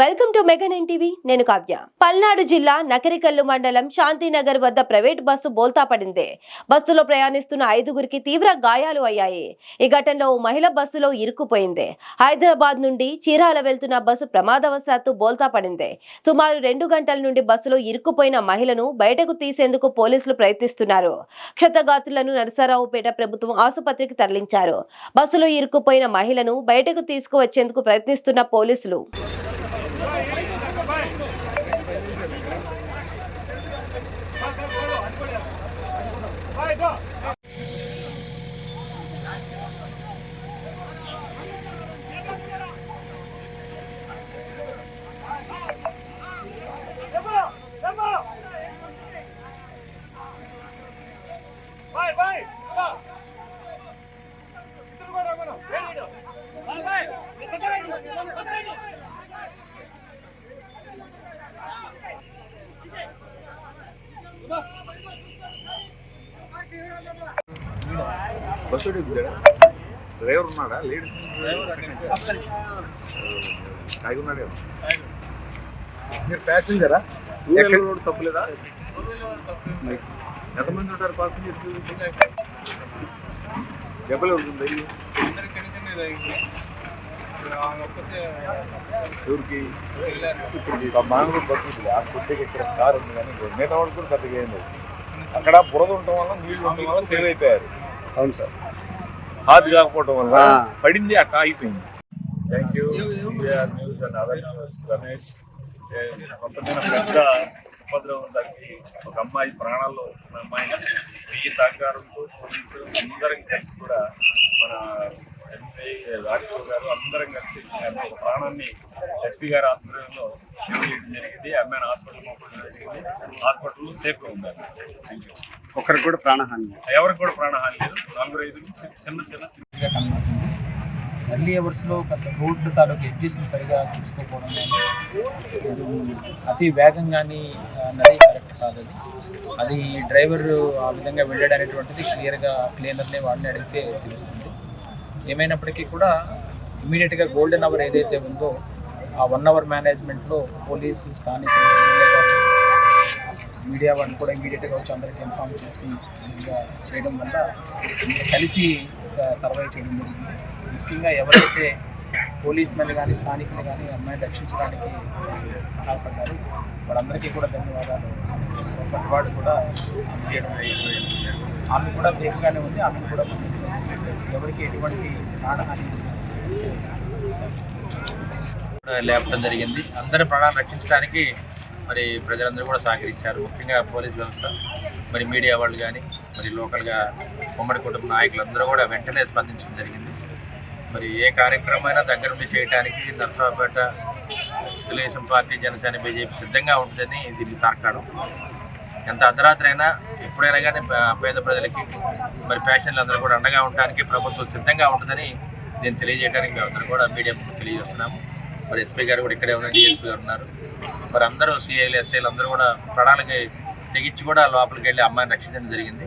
Welcome to Megan nine TV. నేను కావ్య. పల్నాడు జిల్లా నకరికల్లు మండలం శాంతినగర్ వద్ద ప్రైవేట్ బస్సు బోల్తా పడింది. బస్సులో ప్రయాణిస్తున్న ఐదుగురికి తీవ్ర గాయాలు అయ్యాయి. ఈ ఘటనలో ఓ మహిళ బస్సులో ఇరుక్కుపోయింది. హైదరాబాద్ నుండి చీరాల వెళ్తున్న బస్సు ప్రమాదవశాత్తు బోల్తా పడింది. సుమారు రెండు గంటల నుండి బస్సులో ఇరుక్కుపోయిన మహిళను బయటకు తీసేందుకు పోలీసులు ప్రయత్నిస్తున్నారు. క్షతగాతులను నరసరావుపేట ప్రభుత్వం ఆసుపత్రికి తరలించారు. బస్సులో ఇరుక్కుపోయిన మహిళను బయటకు తీసుకువచ్చేందుకు ప్రయత్నిస్తున్న పోలీసులు Vai, go! బస్సు డ్రైవర్ ఉన్నాడా? లేడు తాగి ఉన్నాడేమో మీరు ప్యాసింజరా? ఎక్కడ? రోడ్ తప్పులేదా? ఎంతమంది ఉంటారు పాసింజర్స్ దెబ్బలు ఉంటుంది ఎవరికి మామూలు బస్సు ఉంది. ఆ కొద్దిగా ఇక్కడ కారు ఉంది కానీ మిగతా వాళ్ళు కూడా పెద్దగా ఏం లేదు. అక్కడ బురద ఉండటం వల్ల నీళ్ళు ఉండటం వల్ల సేవ్ అయిపోయారు. అవును సార్. హార్డ్ కాకపోవడం వల్ల. పడింది అట్ట ఆగిపోయింది. Thank you news and other Ramesh ఏ, మొత్తమైన పెద్ద ఉపద్రవం తగ్గి ఒక అమ్మాయి ప్రాణాల్లో ఉన్న అమ్మాయిని వెయ్యి సహకారంతో పోలీసు అందరం కలిసి కూడా మన రాఘవ గారు అందరం కలిసి ఒక ప్రాణాన్ని ఎస్పీ గారి ఆధ్వర్యంలో సేవ చేయడం జరిగింది. అమ్మాయిని హాస్పిటల్ పంపడం జరిగింది. హాస్పిటల్లో సేఫ్గా ఉండాలి. థ్యాంక్ యూ ఒకరికి కూడా ప్రాణహాని లేదు. ఎవరికి కూడా ప్రాణహాని లేదు. నలుగురు ఐదు చిన్న చిన్న గా కనబడుతుంది. ఎర్లీ అవర్స్లో కాస్త రోడ్డు తాలూకు ఎడ్జెస్ సరిగా చూసుకోకపోవడం కానీ అతి వేగంగాని అన్నది కరెక్ట్ కాదు అది. అది డ్రైవర్ ఆ విధంగా వెళ్ళాడు అనేటువంటిది క్లియర్గా క్లీనర్ని వాళ్ళని అడిగితే తెలుస్తుంది. ఏమైనప్పటికీ కూడా ఇమీడియట్గా గోల్డెన్ అవర్ ఏదైతే ఉందో ఆ వన్ అవర్ మేనేజ్మెంట్లో పోలీసు స్థానిక మీడియా వాళ్ళు కూడా ఇమీడియట్గా వచ్చి అందరికీ ఇన్ఫామ్ చేసి చేయడం వల్ల కలిసి స- సర్వైవ్ చేయడం జరిగింది. ముఖ్యంగా ఎవరైతే పోలీస్ మెన్ కానీ స్థానికులు కానీ అమ్మాయిని రక్షించడానికి సహాయపడ్డారు వాళ్ళందరికీ కూడా ధన్యవాదాలు. వాడు కూడా ఆమె చేయడం ఆమె కూడా సేఫ్గానే ఉంది. ఆమె కూడా ఎవరికి ఎటువంటి ప్రాణహాని లేపడం జరిగింది. అందరి ప్రాణాలు రక్షించడానికి మరి ప్రజలందరూ కూడా సహకరించారు. ముఖ్యంగా పోలీస్ వ్యవస్థ మరి మీడియా వాళ్ళు కానీ మరి లోకల్గా ఉమ్మడి కుటుంబ నాయకులందరూ కూడా వెంటనే స్పందించడం జరిగింది. మరి ఏ కార్యక్రమమైనా దగ్గర నుండి చేయడానికి నర్సాపేట తెలుగుదేశం పార్టీ జనసేన బీజేపీ సిద్ధంగా ఉంటుందని దీన్ని తార్కాడం ఎంత అర్ధరాత్రైనా ఎప్పుడైనా కానీ పేద ప్రజలకి మరి ప్యాషన్లు అందరూ కూడా అండగా ఉండడానికి ప్రభుత్వం సిద్ధంగా ఉంటుందని నేను తెలియజేయడానికి మేమందరూ అందరూ కూడా మీడియా తెలియజేస్తున్నాము. మరి ఎస్పీ గారు కూడా ఇక్కడే ఉన్నారు డిఎస్పీ గారు ఉన్నారు. మరి అందరూ సిఐలు ఎస్ఐలు అందరూ కూడా ప్రణాళిక తెగించి కూడా లోపలికి వెళ్ళి అమ్మాయిని రక్షించడం జరిగింది.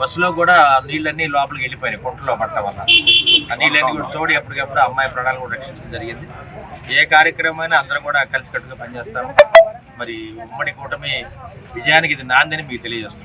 బస్సులో కూడా నీళ్ళన్నీ లోపలికి వెళ్ళిపోయినాయి కుంటలో పట్టడం వల్ల. ఆ నీళ్ళన్నీ కూడా తోడి ఎప్పటికప్పుడు అమ్మాయి ప్రాణాలు కూడా రక్షించడం జరిగింది. ఏ కార్యక్రమమైనా అందరూ కూడా కలిసికట్టుగా పనిచేస్తాము. మరి ఉమ్మడి కూటమి విజయానికి ఇది నాందని మీకు తెలియజేస్తున్నాను